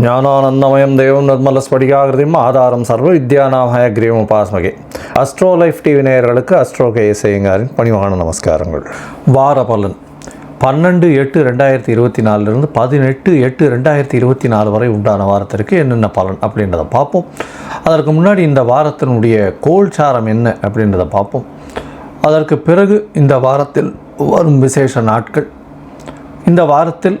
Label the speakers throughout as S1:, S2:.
S1: ஞானானந்தமயம் தேவம் நிர்மலஸ்படிகாகிருதியும் ஆதாரம் சர்வ வித்யானாமய கிரீவம் உபாஸ்மகே. அஸ்ட்ரோ லைஃப் டிவி நேயர்களுக்கு அஸ்ட்ரோ கே இசையங்காரின் பணிவான நமஸ்காரங்கள். வார பலன். பன்னெண்டு எட்டு ரெண்டாயிரத்தி இருபத்தி நாலுலேருந்து பதினெட்டு எட்டு ரெண்டாயிரத்தி இருபத்தி நாலு வரை உண்டான வாரத்திற்கு என்னென்ன பலன் அப்படின்றத பார்ப்போம். அதற்கு முன்னாடி இந்த வாரத்தினுடைய கோல்சாரம் என்ன அப்படின்றத பார்ப்போம். அதற்கு பிறகு இந்த வாரத்தில் வரும் விசேஷ நாட்கள். இந்த வாரத்தில்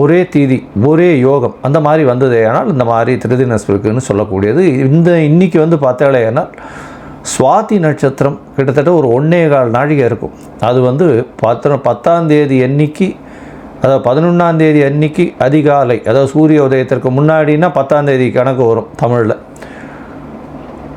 S1: ஒரே தீதி ஒரே யோகம் அந்த மாதிரி வந்தது ஆனால் இந்த மாதிரி திருதினஸ்பிருக்குன்னு சொல்லக்கூடியது. இந்த இன்னைக்கு வந்து பார்த்தாலேனால் சுவாதி நட்சத்திரம் கிட்டத்தட்ட ஒரு ஒன்றே கால் நாழிகை இருக்கும். அது வந்து பத்து பத்தாம் தேதி அன்னைக்கு அதாவது பதினொன்றாம் தேதி அன்னைக்கு அதிகாலை அதாவது சூரிய உதயத்திற்கு முன்னாடினா பத்தாம் தேதி கணக்கு வரும் தமிழில்.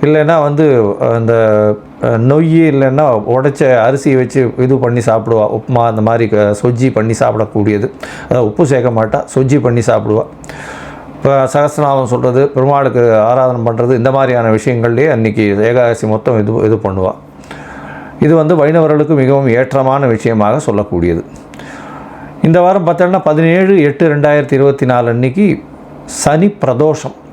S1: இல்லைன்னா வந்து அந்த நொய் இல்லைன்னா உடைச்ச அரிசியை வச்சு இது பண்ணி சாப்பிடுவா. உப்புமா அந்த மாதிரி க- சொஜ்ஜி பண்ணி சாப்பிடக்கூடியது. அதாவது உப்பு சேர்க்க மாட்டா சொஜ்ஜி பண்ணி சாப்பிடுவா. இப்போ சகஸ்ரநாமம் சொல்கிறது பெருமாளுக்கு ஆராதனை பண்ணுறது இந்த மாதிரியான விஷயங்கள்லேயே அன்றைக்கி ஏகாதசி மொத்தம் இது இது பண்ணுவாள் இது வந்து வைணவர்களுக்கு மிகவும் ஏற்றமான விஷயமாக சொல்லக்கூடியது. இந்த வாரம் பார்த்தோன்னா பதினேழு எட்டு ரெண்டாயிரத்தி இருபத்தி நாலு அன்னைக்கு சனி பிரதோஷம்.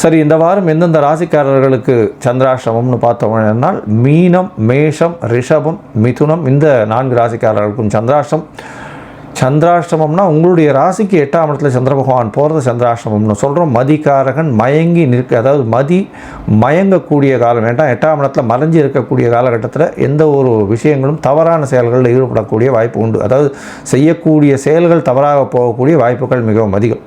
S1: சரி இந்த வாரம் எந்தெந்த ராசிக்காரர்களுக்கு சந்திராஷ்டமம்னு பார்த்தோம்னால் மீனம் மேஷம் ரிஷபம் மிதுனம் இந்த நான்கு ராசிக்காரர்களுக்கும் சந்திராஷ்டம். சந்திராஷ்டமம்னா உங்களுடைய ராசிக்கு எட்டாம் இடத்துல சந்திர பகவான் போகிறது சந்திராஷ்டமம்னு சொல்கிறோம் மதிக்காரகன் மயங்கி நிற்க அதாவது மதி மயங்கக்கூடிய காலம் வேண்டாம் எட்டாம் இடத்துல மறைஞ்சு இருக்கக்கூடிய காலகட்டத்தில் எந்த ஒரு விஷயங்களும் தவறான செயல்களில் ஈடுபடக்கூடிய வாய்ப்பு உண்டு. அதாவது செய்யக்கூடிய செயல்கள் தவறாக போகக்கூடிய வாய்ப்புகள் மிகவும் அதிகம்.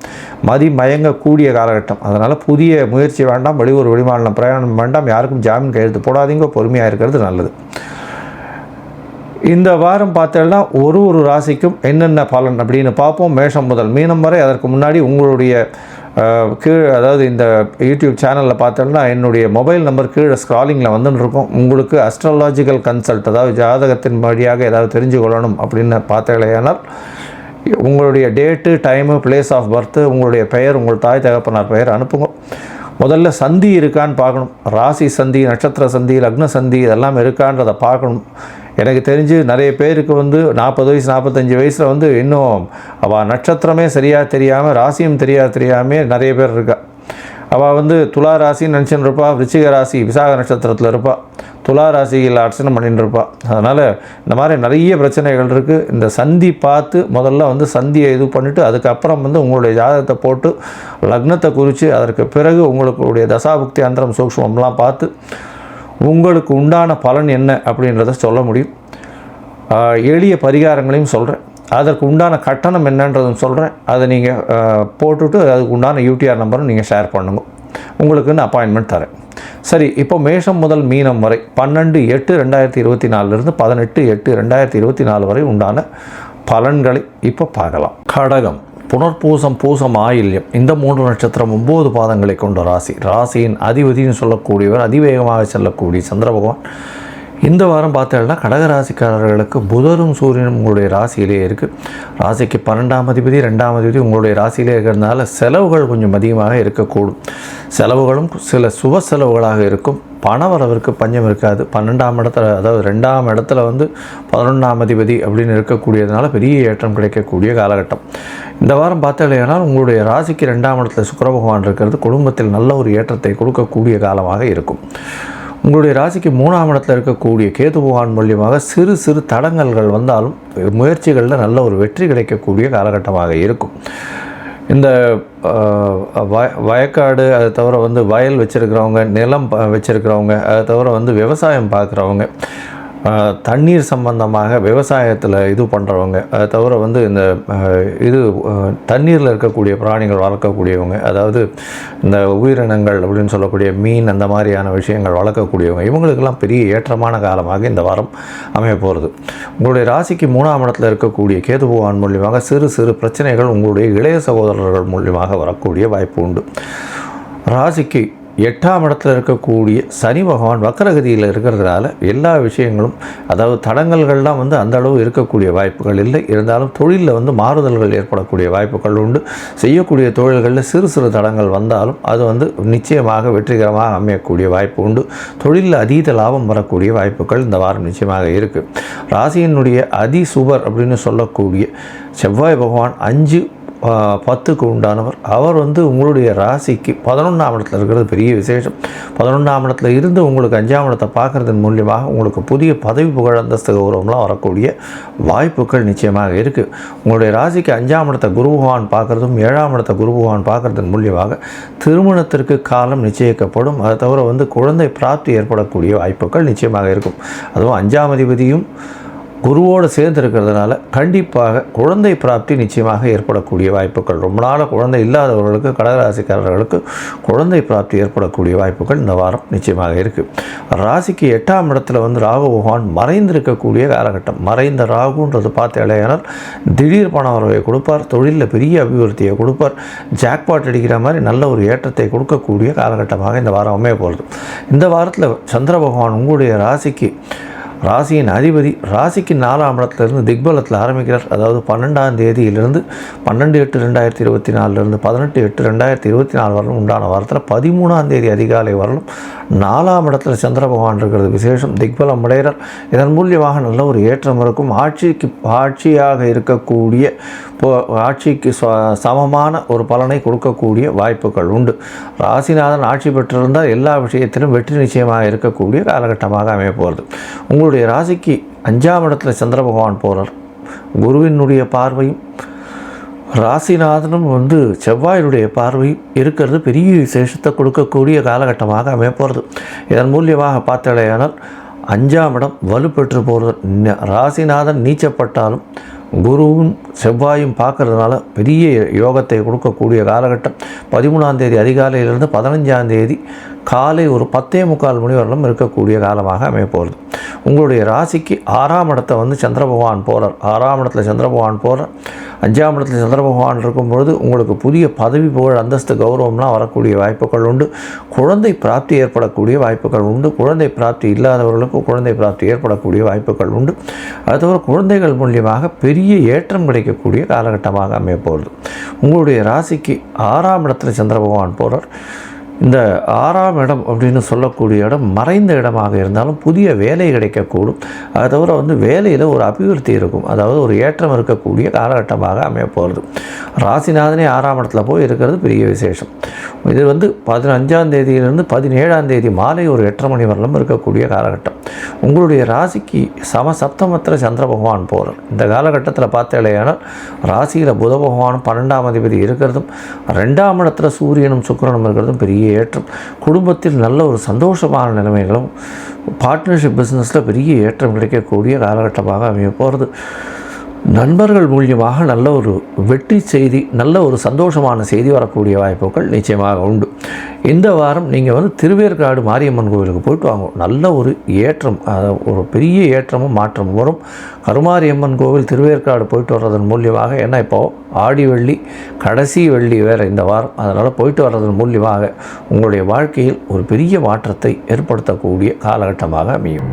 S1: மதி மயங்கக்கூடிய காலகட்டம். அதனால் புதிய முயற்சி வேண்டாம் வெளியூர் வெளிமாநிலம் பிரயாணம் வேண்டாம் யாருக்கும் ஜாமீன் கையெழுத்து போடாதீங்க பொறுமையாக இருக்கிறது நல்லது. இந்த வாரம் பார்த்தோம்னா ஒரு ஒரு ராசிக்கும் என்னென்ன பலன் அப்படின்னு பார்ப்போம். மேஷம் முதல் மீனம் வரை அதற்கு முன்னாடி உங்களுடைய கீழே அதாவது இந்த யூடியூப் சேனலில் பார்த்தோம்னா என்னுடைய மொபைல் நம்பர் கீழே ஸ்க்ராலிங்கில் வந்துன்னு இருக்கும். உங்களுக்கு அஸ்ட்ராலாஜிக்கல் கன்சல்ட் அதாவது ஜாதகத்தின் வழியாக ஏதாவது தெரிஞ்சு கொள்ளணும் அப்படின்னு பார்த்தீங்களேனால் உங்களுடைய date time place of birth உங்களுடைய பெயர் உங்கள் தாய் தகப்பனார் பெயர் அனுப்புங்க. முதல்ல சந்தி இருக்கான்னு பார்க்கணும். ராசி சந்தி நட்சத்திர சந்தி லக்ன சந்தி இதெல்லாம் இருக்கான்றதை பார்க்கணும். எனக்கு தெரிஞ்சு நிறைய பேருக்கு வந்து நாற்பது வயசு நாற்பத்தஞ்சு வயசில் வந்து இன்னும் அவள் நட்சத்திரமே சரியாக தெரியாமல் ராசியும் தெரியா தெரியாமல் நிறைய பேர் இருக்கா. அவள் வந்து துலா ராசின்னு நினச்சின்னு இருப்பாள் விருச்சிக ராசி விசாக நட்சத்திரத்தில் இருப்பாள் துலா ராசியில் அர்ச்சனை பண்ணிட்டு இருப்பாள் அதனால் இந்த மாதிரி நிறைய பிரச்சனைகள் இருக்குது இந்த சந்தி பார்த்து முதல்ல வந்து சந்தியை இது பண்ணிவிட்டு அதுக்கப்புறம் வந்து உங்களுடைய ஜாதகத்தை போட்டு லக்னத்தை குறித்து அதற்கு பிறகு உங்களுடைய தசாபுக்தி அந்தரம் சூக்ஷ்மம்லாம் பார்த்து உங்களுக்கு உண்டான பலன் என்ன அப்படின்றத சொல்ல முடியும். எளிய பரிகாரங்களையும் சொல்கிறேன் அதற்கு உண்டான கட்டணம் என்னன்றதும் சொல்கிறேன் அதை நீங்கள் போட்டுவிட்டு அதுக்கு உண்டான யூடிஆர் நம்பரும் நீங்கள் ஷேர் பண்ணுங்க. உங்களுக்குன்னு அப்பாயின்மெண்ட் தரேன். சரி இப்போ மேஷம் முதல் மீனம் வரை பன்னெண்டு எட்டு ரெண்டாயிரத்தி இருபத்தி நாலுலேருந்து பதினெட்டு எட்டு ரெண்டாயிரத்தி இருபத்தி நாலு வரை உண்டான பலன்களை இப்போ பார்க்கலாம். கடகம். புனர்பூசம் பூசம் ஆயில்யம். இந்த மூன்று நட்சத்திரம் ஒம்பது பாதங்களை கொண்ட ராசி. ராசியின் அதிபதினு சொல்லக்கூடியவர் அதிவேகமாக செல்லக்கூடிய சந்திர பகவான். இந்த வாரம் பார்த்தீங்கன்னா கடகராசிக்காரர்களுக்கு புதரும் சூரியனும் உங்களுடைய ராசியிலே இருக்குது ராசிக்கு பன்னெண்டாம் அதிபதி ரெண்டாம் அதிபதி உங்களுடைய ராசியிலே இருக்கிறதுனால செலவுகள் கொஞ்சம் அதிகமாக இருக்கக்கூடும். செலவுகளும் சில சுப செலவுகளாக இருக்கும். பணவரவிற்கு பஞ்சம் இருக்காது. பன்னெண்டாம் இடத்துல அதாவது ரெண்டாம் இடத்துல வந்து பதினொன்றாம் அதிபதி அப்படின்னு இருக்கக்கூடியதுனால பெரிய ஏற்றம் கிடைக்கக்கூடிய காலகட்டம். இந்த வாரம் பார்த்தீங்கன்னா உங்களுடைய ராசிக்கு ரெண்டாம் இடத்துல சுக்கர பகவான் இருக்கிறது. குடும்பத்தில் நல்ல ஒரு ஏற்றத்தை கொடுக்கக்கூடிய காலமாக இருக்கும். உங்களுடைய ராசிக்கு மூணாம் இடத்துல இருக்கக்கூடிய கேது பகவான் மூலியமாக சிறு சிறு தடங்கல்கள் வந்தாலும் முயற்சிகளில் நல்ல ஒரு வெற்றி கிடைக்கக்கூடிய காலகட்டமாக இருக்கும். இந்த வய வயக்காடு அதை தவிர வந்து வயல் வச்சுருக்கிறவங்க நிலம் வச்சுருக்கிறவங்க அதை தவிர வந்து விவசாயம் பார்க்குறவங்க தண்ணீர் சம்பந்தமாக விவசாயத்தில் இது பண்ணுறவங்க அதை தவிர வந்து இந்த இது தண்ணீரில் இருக்கக்கூடிய பிராணிகள் வளர்க்கக்கூடியவங்க அதாவது இந்த உயிரினங்கள் அப்படின்னு சொல்லக்கூடிய மீன் அந்த மாதிரியான விஷயங்கள் வளர்க்கக்கூடியவங்க இவங்களுக்கெல்லாம் பெரிய ஏற்றமான காலமாக இந்த வாரம் அமைய போகிறது உங்களுடைய ராசிக்கு மூணாம் இடத்துல இருக்கக்கூடிய கேது பகவான் மூலியமாக சிறு சிறு பிரச்சனைகள் உங்களுடைய இளைய சகோதரர்கள் மூலியமாக வரக்கூடிய வாய்ப்பு உண்டு. ராசிக்கு எட்டாம் இடத்துல இருக்கக்கூடிய சனி பகவான் வக்கரகதியில் இருக்கிறதுனால எல்லா விஷயங்களும் அதாவது தடங்கல்கள்லாம் வந்து அந்த அளவு இருக்கக்கூடிய வாய்ப்புகள் இல்லை. இருந்தாலும் தொழிலில் வந்து மாறுதல்கள் ஏற்படக்கூடிய வாய்ப்புகள் உண்டு. செய்யக்கூடிய தொழில்களில் சிறு சிறு தடங்கள் வந்தாலும் அது வந்து நிச்சயமாக வெற்றிகரமாக அமையக்கூடிய வாய்ப்பு உண்டு. தொழிலில் அதீத லாபம் வரக்கூடிய வாய்ப்புகள் இந்த வாரம் நிச்சயமாக இருக்குது ராசியினுடைய அதிசுபர் அப்படின்னு சொல்லக்கூடிய செவ்வாய் பகவான் அஞ்சு பத்துக்கு உண்டானவர். அவர் வந்து உங்களுடைய ராசிக்கு பதினொன்றாம் இடத்துல இருக்கிறது பெரிய விசேஷம். பதினொன்றாம் இடத்துல இருந்து உங்களுக்கு அஞ்சாம் இடத்தை பார்க்குறதன் மூலியமாக உங்களுக்கு புதிய பதவி புகழ் அந்தஸ்து கௌரவம்லாம் வரக்கூடிய வாய்ப்புகள் நிச்சயமாக இருக்குது உங்களுடைய ராசிக்கு அஞ்சாம் இடத்தை குரு பகவான் பார்க்குறதும் ஏழாம் இடத்தை குரு பகவான் பார்க்குறதன் மூலியமாக திருமணத்திற்கு காலம் நிச்சயிக்கப்படும். அதை தவிர வந்து குழந்தை பிராப்தி ஏற்படக்கூடிய வாய்ப்புகள் நிச்சயமாக இருக்கும். அதுவும் அஞ்சாம் அதிபதியும் குருவோடு சேர்ந்து இருக்கிறதுனால கண்டிப்பாக குழந்தை பிராப்தி நிச்சயமாக ஏற்படக்கூடிய வாய்ப்புகள். ரொம்ப நாள் குழந்தை இல்லாதவர்களுக்கு கடகராசிக்காரர்களுக்கு குழந்தை பிராப்தி ஏற்படக்கூடிய வாய்ப்புகள் இந்த வாரம் நிச்சயமாக இருக்குது ராசிக்கு எட்டாம் இடத்துல வந்து ராகு பகவான் மறைந்திருக்கக்கூடிய காலகட்டம். மறைந்த ராகுன்றது பார்த்து இளையானால் திடீர் பண வரவை கொடுப்பார் தொழிலில் பெரிய அபிவிருத்தியை கொடுப்பார் ஜாக்பாட் அடிக்கிற மாதிரி நல்ல ஒரு ஏற்றத்தை கொடுக்கக்கூடிய காலகட்டமாக இந்த வாரம் அமைய போகிறது இந்த வாரத்தில் சந்திர பகவான் உங்களுடைய ராசிக்கு ராசியின் அதிபதி ராசிக்கு நாலாம் இடத்துலேருந்து திக்பலத்தில் ஆரம்பிக்கிறார். அதாவது பன்னெண்டாம் தேதியிலிருந்து பன்னெண்டு எட்டு ரெண்டாயிரத்தி இருபத்தி நாலுலேருந்து பதினெட்டு எட்டு ரெண்டாயிரத்தி இருபத்தி நாலு வரலும் உண்டான வாரத்தில் பதிமூணாம் தேதி அதிகாலை வரலும் நாலாம் இடத்துல சந்திர பகவான் இருக்கிறது விசேஷம். திக்பலம் அடைகிறார். இதன் மூலியமாக நல்ல ஒரு ஏற்றம் இருக்கும். ஆட்சிக்கு ஆட்சியாக இருக்கக்கூடிய ஆட்சிக்கு ச- சமமான ஒரு பலனை கொடுக்கக்கூடிய வாய்ப்புகள் உண்டு. ராசிநாதன் ஆட்சி பெற்றிருந்தால் எல்லா விஷயத்திலும் வெற்றி நிச்சயமாக இருக்கக்கூடிய காலகட்டமாக அமைய போகிறது உங்களுடைய ராசிக்கு அஞ்சாம் இடத்துல சந்திர பகவான் போகிறார் குருவினுடைய பார்வையும் ராசிநாதனும் வந்து செவ்வாயினுடைய பார்வையும் இருக்கிறது பெரிய விசேஷத்தை கொடுக்கக்கூடிய காலகட்டமாக அமைய போகிறது இதன் மூலியமாக பார்த்தாலேயானால் அஞ்சாம் இடம் வலுப்பெற்று போகிறது ராசிநாதன் நீச்சப்பட்டாலும் குருவும் செவ்வாயும் பார்க்கறதுனால பெரிய யோகத்தை கொடுக்கக்கூடிய காலகட்டம். பதிமூணாம் தேதி அதிகாலையிலிருந்து பதினஞ்சாம் தேதி காலை ஒரு பத்தே முக்கால் மணி வரலும் இருக்கக்கூடிய காலமாக அமையப்போகிறது. உங்களுடைய ராசிக்கு ஆறாம் இடத்தை வந்து சந்திர பகவான் போகிறார் ஆறாம் இடத்துல சந்திர பகவான் போகிறார் அஞ்சாம் இடத்துல சந்திர பகவான் இருக்கும் பொழுது உங்களுக்கு புதிய பதவி புகழ் அந்தஸ்து கௌரவம்லாம் வரக்கூடிய வாய்ப்புகள் உண்டு. குழந்தை பிராப்தி ஏற்படக்கூடிய வாய்ப்புகள் உண்டு. குழந்தை பிராப்தி இல்லாதவர்களுக்கு குழந்தை பிராப்தி ஏற்படக்கூடிய வாய்ப்புகள் உண்டு. அது தவிர குழந்தைகள் மூலியமாக பெரிய ஏற்றம் கிடைக்கக்கூடிய காலகட்டமாக அமையப்போகிறது. உங்களுடைய ராசிக்கு ஆறாம் இடத்துல சந்திர பகவான் போகிறார் இந்த ஆறாம் இடம் அப்படின்னு சொல்லக்கூடிய இடம் மறைந்த இடமாக இருந்தாலும் புதிய வேலை கிடைக்கக்கூடும். அதை தவிர வந்து வேலையில் ஒரு அபிவிருத்தி இருக்கும். அதாவது ஒரு ஏற்றம் இருக்கக்கூடிய காலகட்டமாக அமைய போகிறது ராசிநாதனே ஆறாம் இடத்துல போய் இருக்கிறது பெரிய விசேஷம். இது வந்து பதினஞ்சாம் தேதியிலிருந்து பதினேழாம் தேதி மாலை ஒரு எட்டரை மணி வரலும் இருக்கக்கூடிய காலகட்டம். உங்களுடைய ராசிக்கு சம சப்தமத்திர சந்திர பகவான் போகிறார் இந்த காலகட்டத்தில் பார்த்தேலையானால் ராசியில் புத பகவானும் பன்னெண்டாம் அதிபதி இருக்கிறதும் ரெண்டாம் இடத்துல சூரியனும் சுக்கிரனும் இருக்கிறதும் பெரிய ஏற்றம். குடும்பத்தில் நல்ல ஒரு சந்தோஷமான நிலைமைகளும் பார்ட்னர்ஷிப் பிஸ்னஸில் பெரிய ஏற்றம் கிடைக்கக்கூடிய காலகட்டமாக அமைய போகிறது. நண்பர்கள் மூலியமாக நல்ல ஒரு வெற்றி செய்தி நல்ல ஒரு சந்தோஷமான செய்தி வரக்கூடிய வாய்ப்புகள் நிச்சயமாக உண்டு. இந்த வாரம் நீங்கள் வந்து திருவேற்காடு மாரியம்மன் கோவிலுக்கு போயிட்டு வாங்க. நல்ல ஒரு ஏற்றம் ஒரு பெரிய ஏற்றமும் மாற்றமும் வரும். கருமாரியம்மன் கோவில் திருவேற்காடு போயிட்டு வர்றதன் மூலியமாக ஏன்னா இப்போது ஆடி வெள்ளி கடைசி வெள்ளி வேறு இந்த வாரம். அதனால் போயிட்டு வர்றதன் மூலியமாக உங்களுடைய வாழ்க்கையில் ஒரு பெரிய மாற்றத்தை ஏற்படுத்தக்கூடிய காலகட்டமாக அமையும்.